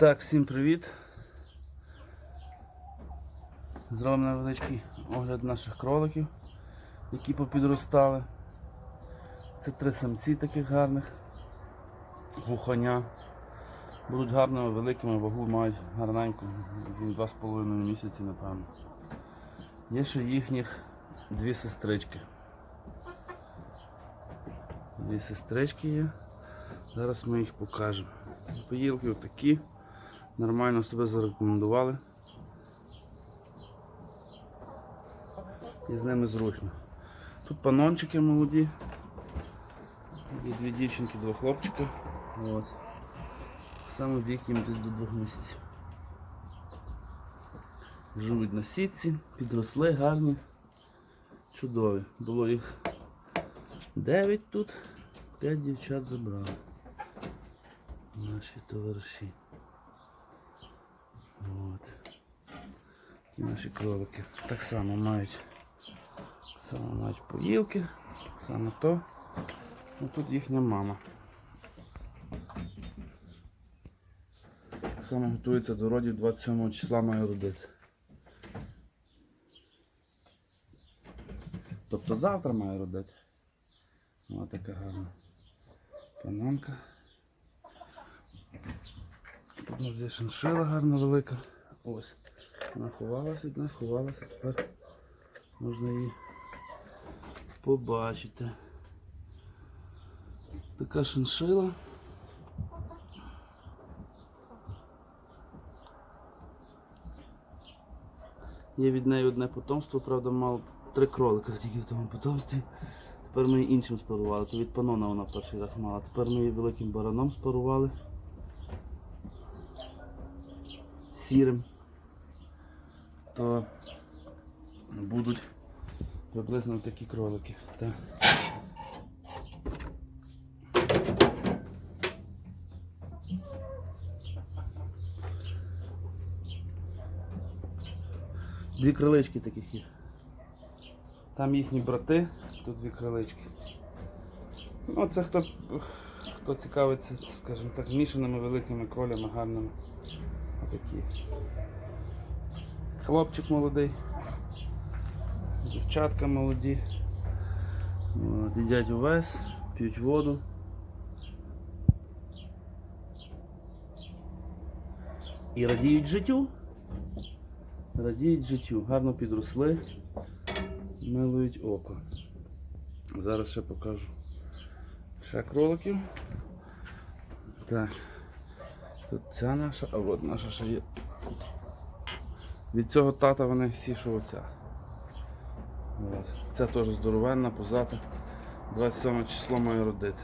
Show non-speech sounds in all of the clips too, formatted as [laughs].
Так, всім привіт. Зробимо невеличкий огляд наших кроликів, які попідростали. Це три самці таких гарних, вуханя. Будуть гарними, великими, вагу мають гарненьку, з 2,5 місяці, напевно. Є ще їхніх дві сестрички. Дві сестрички є. Зараз ми їх покажемо. Поїлки отакі. Нормально себе зарекомендували. І з ними зручно. Тут панончики молоді. Є дві дівчинки, два хлопчика. От. Саме вік їм десь до двох місяців. Живуть на сітці, підросли, гарні, чудові. Було їх 9 тут, 5 дівчат забрали. Наші товариші. От. Такі наші кролики. Так само мають. Так само мають поїлки, так само то. Ну тут їхня мама. Так само готується до родів 27 числа має родити. Тобто завтра має родити. Ось така гарна панонка. Тут у нас є шиншила гарна велика. Ось. Вона ховалася від нас, ховалася, тепер можна її побачити. Така шиншила. Є від неї одне потомство, правда, мав три кролика тільки в тому потомстві. Тепер ми її іншим спарували, то від панона вона перший раз мала. Тепер ми її великим бараном спарували. Сірим. То будуть приблизно такі кролики. Так. Дві крилички таких є. Там їхні брати, тут дві крилички. Ну, це хто, хто цікавиться, скажімо так, мішаними великими кролями, гарними. Отакі. Хлопчик молодий, дівчатка молоді. От, їдять увесь, п'ють воду. І радіють життю. Радіють життю. Гарно підросли, милують око. Зараз ще покажу. Ще кроликів. Так. Тут ця наша, а от наша ще є. Від цього тата вони всі що оця. Це теж здоровенна, позата. 27 число має родити.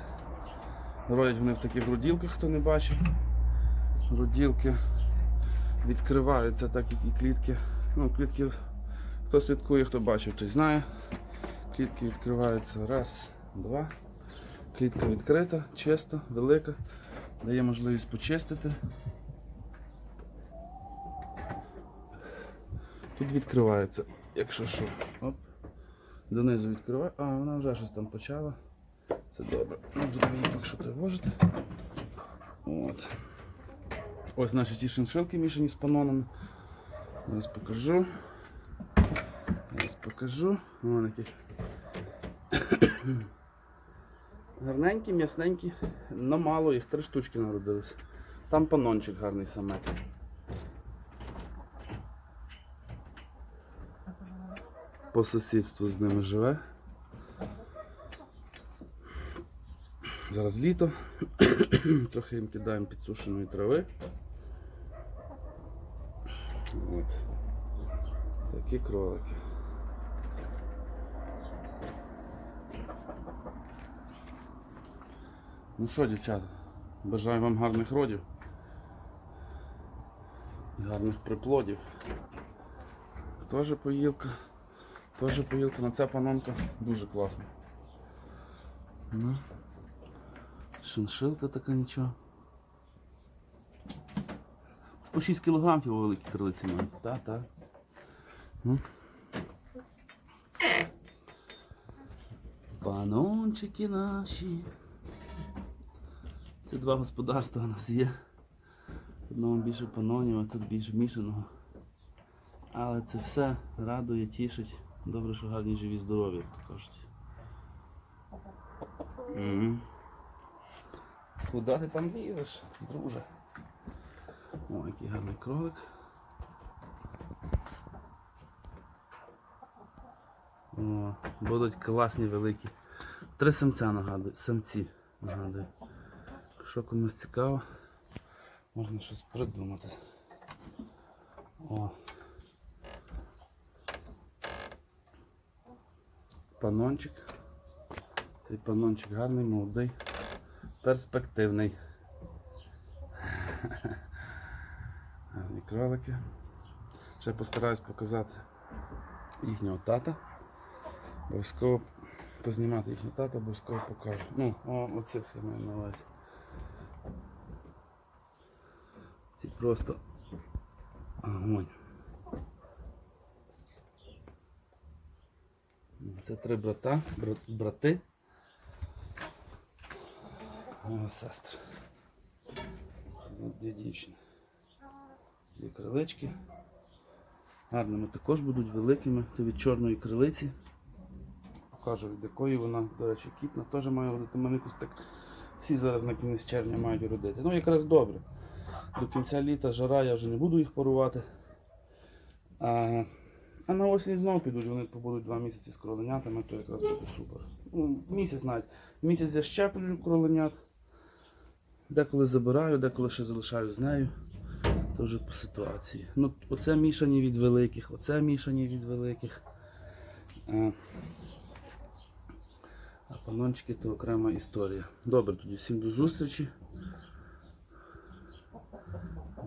Родять вони в таких роділках, хто не бачив. Роділки відкриваються, так як і клітки. Ну, клітки, хто слідкує, хто бачив, той знає. Клітки відкриваються раз, два. Клітка відкрита, чиста, велика, дає можливість почистити. Тут відкривається, якщо що. Оп. Донизу відкриває. А, вона вже щось там почала. Це добре. Ну, будемо її поки що тривожити. От. Ось наші ті шиншилки мішані з панонами. Зараз покажу. Зараз покажу. Вон які. Гарненькі, м'ясненькі, но мало, їх три штучки народилось. Там панончик гарний самець. По сусідству з ними живе. Зараз літо. [clears throat] Трохи їм кидаємо підсушеної трави. От. Такі кролики. Ну що, дівчата, бажаю вам гарних родів. Гарних приплодів. Теж поїлка. Теж поїлка, на ця панонка дуже класна. Ну. Шиншилка така нічого. По 6 кг великі крилиці мають. Так, так. Ну. Панончики наші. Це два господарства у нас є. Одному більше панонів, а тут більше мішаного. Але це все радує, тішить. Добре, що гарні живі здорові, як то кажуть. Угу. Куди ти там лізеш, друже? О, який гарний кролик. О, будуть класні великі. Три самця нагадую, самці нагадую. Якщо комусь цікаво, можна щось придумати. О. Панончик. Цей панончик гарний, молодий, перспективний. [laughs] Гарні кролики. Ще постараюсь показати їхнього тата. Обов'язково познімати їхнього тата, обов'язково покажу. Ну, о, оцих я маю на увазі. Ці просто огонь. Це три брата, брати. Сестри. Дві дівчини. Дві крилички. Гарними також будуть великими, то від чорної крилиці. Покажу від якої вона, до речі, кітна теж має родити. Мене якось так всі зараз на кінець червня мають родити. Ну якраз добре. До кінця літа жара, я вже не буду їх парувати. А, а на осінь знову підуть, вони побудуть два місяці з кроленятами, то якраз буде супер. Ну, місяць навіть. Місяць я щеплю кроленят. Деколи забираю, деколи ще залишаю з нею. Це вже по ситуації. Ну, оце мішані від великих, оце мішані від великих. А, а панончики то окрема історія. Добре, тоді всім до зустрічі.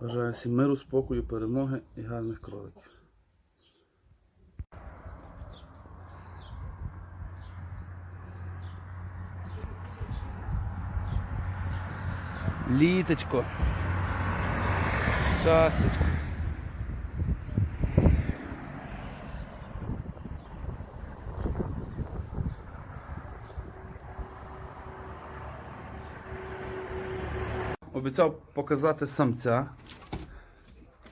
Бажаю всім миру, спокою, перемоги і гарних кроликів. Літочко. Часточко. Обіцяв показати самця.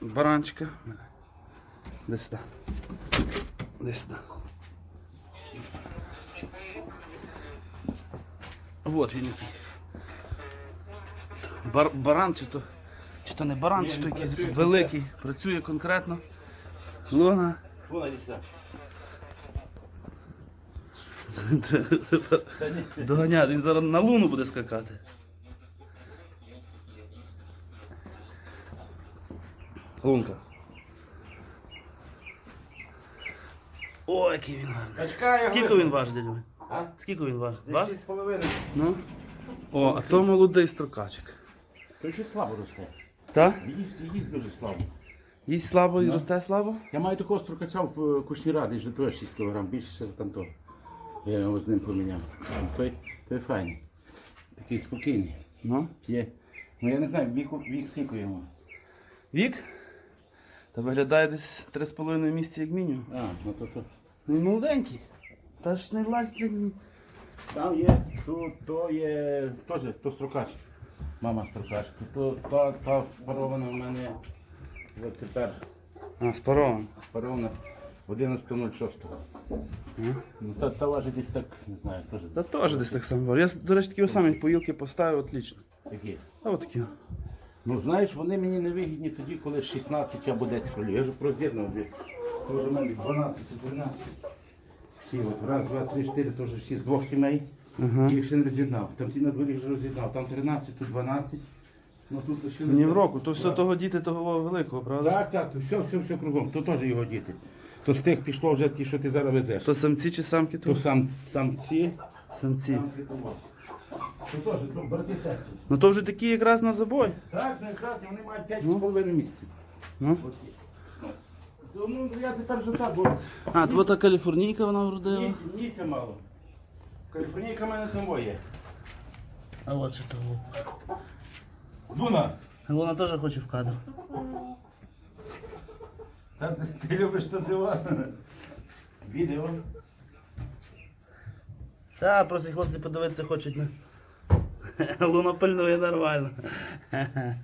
Баранчика. Десь сюди. Десь сюди. Вот він який. Бар, баран чи то, чи то не баран, Ні, чи то якийсь працює великий. Працює конкретно. Луна. Дійшла. [laughs] Доганяти, він зараз на луну буде скакати. Лунка. О, який він гарний. Качка, я Скільки він важить, дядько? А? Скільки він важить? Десь Два? шість з половиною. Ну. О, а то молодий строкачик. То ще слабо росте. Так? Їсть, їсть дуже слабо. Їсть слабо і Ну. росте слабо? Я маю такого строкача в е, кушній раді, вже теж 6 кг, більше ще за там того. Я його з ним поміняв. Той, той файний. Такий спокійний. Ну. Є. Ну я не знаю, вік, вік скільки йому. Вік? Та виглядає десь 3,5 місяці як мінімум. А, ну то то. Ну і молоденький. Та ж не лазь, блядь. Там є, то, то є теж то строкач. Мама строкач. То, то спарована в мене от тепер. А, спарован. Спарована 11.06. Ну. Ну, та, та важить десь так, не знаю, теж. Та теж десь так само. Я, до речі, такі самі поїлки поставив, отлично. Такі. А от такі. Ну, знаєш, вони мені не вигідні тоді, коли 16 або 10 кролів. Я вже прозірнув десь. То вже в мене 12 чи 13. Всі, от раз, два, три, чотири, вже всі з двох сімей. Ага. Їх ще не роз'єднав. Там ті на дворі вже роз'єднав. Там 13, тут 12. Ну тут лишилося. Ні в року, то все того діти того великого, правда? Так, так, то все, все, все кругом. То теж його діти. То з тих пішло вже ті, що ти зараз везеш. То самці чи самки То тут? сам, самці. Самці. того. То теж, то брати сестри. Ну то вже такі якраз на забой. Так, ну якраз вони мають 5 Ну. місяців. Ну. Оці. Ну, ну, я тепер вже так, бо А, то та каліфорнійка вона вродила. місця мало. Каліфорнійка в мене є. А от що того. Дуна, Вона теж хоче в кадр. та ти, ти любиш то диван. Відео. Та, просто хлопці подивитися хочуть. Не? [laughs] Луна пильнує нормально. [laughs]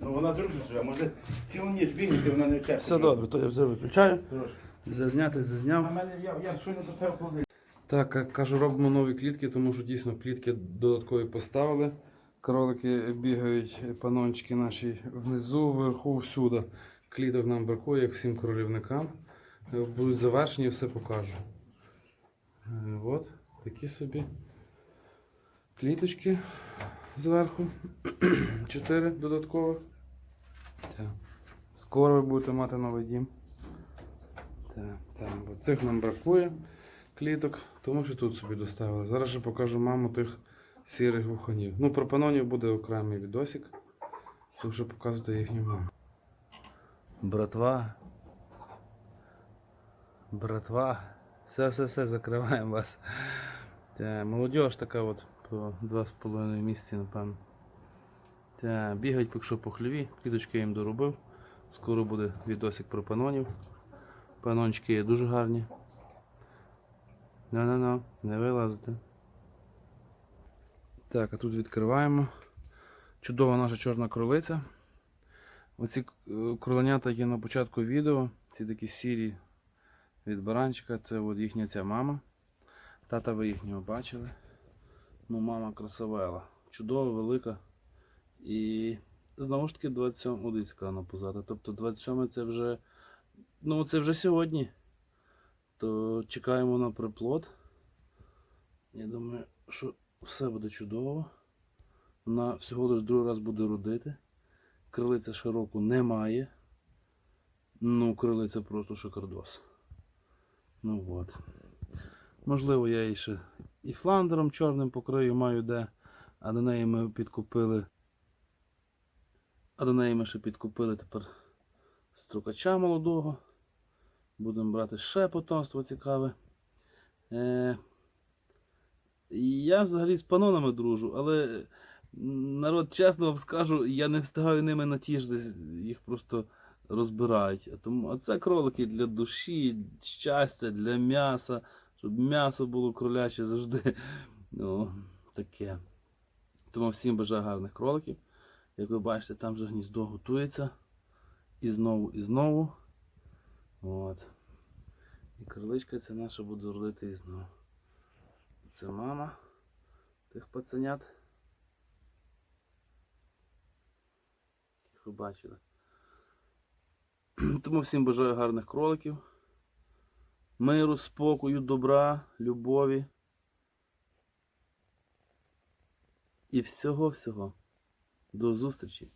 Ну вона дружить живе, може цілу ніч бігати, вона не вчасть. Все добре, то я вже виключаю. Зазняти, зазняв. в мене я, я щойно поставив холодильник. Так, кажу, робимо нові клітки, тому що дійсно клітки додаткові поставили. Кролики бігають, панончики наші внизу, вверху, всюди. Кліток нам бракує, як всім королівникам. Е, Будуть завершені, все покажу. Е, От, такі собі кліточки зверху. [clears throat] Чотири додаткових. Скоро ви будете мати новий дім. Так, так, цих нам бракує кліток, тому що тут собі доставили. Зараз же покажу маму тих сірих вуханів. Ну, про панонів буде окремий відосик, тому що показувати їхню маму. Братва. Братва. Все, все, все, закриваємо вас. Та, молодіж така от по два з половиною місяці, напевно. Та, бігають поки що по хліві, кліточки я їм доробив. Скоро буде відосик про панонів. Панончики є дуже гарні. Ну-ну-ну, не вилазите. Так, а тут відкриваємо. Чудова наша чорна кролиця. Оці е, кроленята є на початку відео. Ці такі сірі від баранчика. Це от їхня ця мама. Тата ви їхнього бачили. Ну, мама красавела. Чудова, велика. І знову ж таки 27 одицька вона позаду. Тобто 27 це вже. Ну, це вже сьогодні. То чекаємо на приплод. Я думаю, що все буде чудово. Вона всього лиш другий раз буде родити. Крилиця широку немає. Ну, крилиця просто шикардос. Ну от. Можливо, я її ще і фландером чорним покрию маю де. А до неї ми підкупили. А до неї ми ще підкупили тепер строкача молодого. Будемо брати ще потомство цікаве. Е, я взагалі з панонами дружу, але народ, чесно вам скажу, я не встигаю ними натішитись, їх просто розбирають. А Тому, а це кролики для душі, щастя, для м'яса, щоб м'ясо було кроляче завжди. [laughs] Ну, таке. Тому всім бажаю гарних кроликів. Як ви бачите, там вже гніздо готується. І знову, і знову. От. І криличка ця наша буде родити і знову. Це мама тих пацанят. Їх ви бачили. Тому всім бажаю гарних кроликів. Миру, спокою, добра, любові. І всього-всього. До зустрічі!